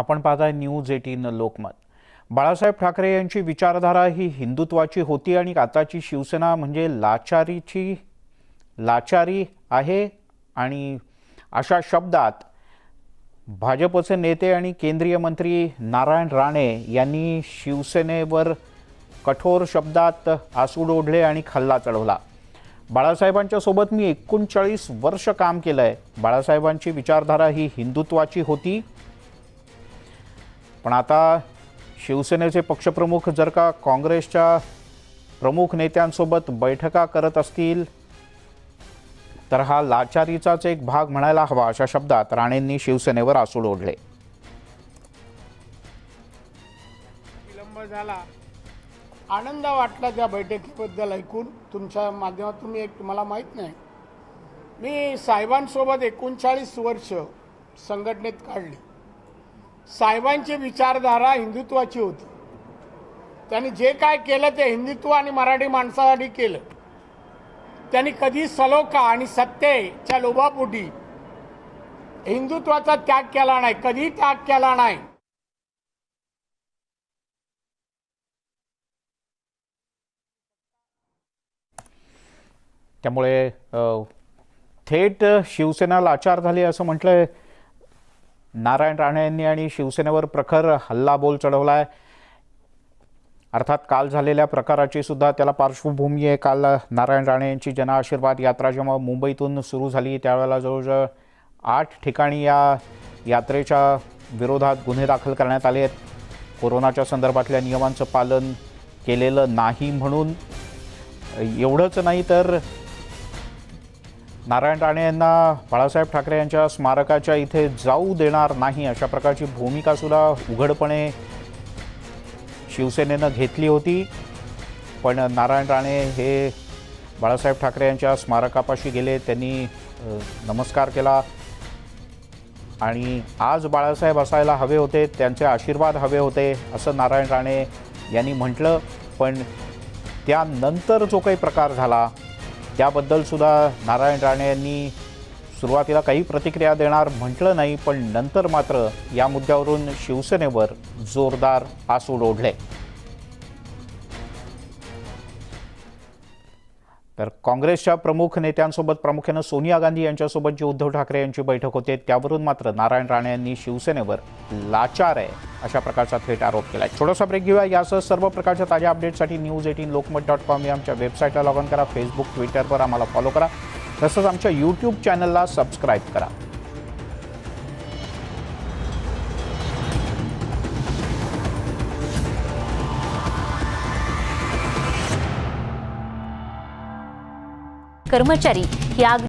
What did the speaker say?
आपण पाहताय news eighteen Lokmat. Balasaheb Thackeray यांची विचारधारा ही हिंदुत्वाची होती आणि आताची शिवसेना म्हणजे लाचारीची लाचारी आहे आणि अशा शब्दात भाजपचे नेते आणि केंद्रीय मंत्री नारायण राणे यांनी शिवसेनेवर कठोर शब्दात आसूड ओढले आणि खल्ला चढवला. बाळासाहेबांच्या सोबत मी एकोणचाळीस वर्ष काम केलं आहे बाळासाहेबांची विचारधारा ही हिंदुत्वाची होती पण आता शिवसेनेचे पक्षप्रमुख जर का काँग्रेसच्या प्रमुख नेत्यांसोबत बैठका करत असतील तर हा लाचारीचाच एक भाग म्हणायला हवा अशा शब्दात राणेंनी शिवसेनेवर आसूड ओढले. विलंब झाला. आनंद वाटला त्या बैठकीबद्दल ऐकून. तुमच्या माध्यमातून मी एक मला माहीत नाही. मी साहेबांसोबत एकोणचाळीस वर्ष संघटनेत काढली. साहेबांची विचारधारा हिंदुत्वाची होती. त्यांनी जे काय केलं ते हिंदुत्व आणि मराठी माणसासाठी केलं. त्यांनी कधी सलोखा आणि सत्तेच्या लोभापोटी हिंदुत्वाचा त्याग केला नाही कधी त्याग केला नाही. त्यामुळे थेट शिवसेना लाचार झाली असं म्हटलंय नारायण राणे यांनी आणि शिवसेनेवर प्रखर हल्लाबोल चढवला आहे अर्थात काल झालेल्या प्रकाराची सुद्धा त्याला पार्श्वभूमी आहे. काल नारायण राणे यांची जनआशीर्वाद यात्रा जेव्हा मुंबईतून सुरू झाली त्यावेळेला जवळजवळ आठ ठिकाणी या यात्रेच्या विरोधात गुन्हे दाखल करण्यात आले आहेत. कोरोनाच्या संदर्भातल्या नियमांचं पालन केलेलं नाही म्हणून एवढंच नाही तर नारायण राणे यांना बाळासाहेब ठाकरे यांच्या स्मारकाच्या इथे जाऊ देणार नाही अशा प्रकारची भूमिका सुद्धा उघडपणे शिवसेनेनं घेतली होती. पण नारायण राणे हे बाळासाहेब ठाकरे यांच्या स्मारकापाशी गेले त्यांनी नमस्कार केला. आणि आज बाळासाहेब असायला हवे होते त्यांचे आशीर्वाद हवे होते असं नारायण राणे यांनी म्हटलं. पण त्यानंतर जो काही प्रकार झाला त्याबद्दल सुद्धा नारायण राणे यांनी सुरुवातीला काही प्रतिक्रिया देणार म्हटलं नाही पण नंतर मात्र या मुद्द्यावरून शिवसेनेवर जोरदार आसूड ओढले. तर काँग्रेसच्या प्रमुख नेत्यांसोबत प्रामुख्यानं सोनिया गांधी यांच्यासोबत जी उद्धव ठाकरे यांची बैठक होते. त्यावरून मात्र नारायण राणे यांनी शिवसेनेवर लाचार आहे अशा प्रकारचा थेट आरोप केला आहे छोटासा ब्रेक घेऊया. यासह सर्व प्रकारच्या ताज्या अपडेटसाठी news eighteen Lokmat dot com या आमच्या वेबसाईटला लॉग इन करा. फेसबुक ट्विटरवर आम्हाला फॉलो करा. तसंच आमच्या यूट्यूब चॅनलला सबस्क्राईब करा. कर्मचारी या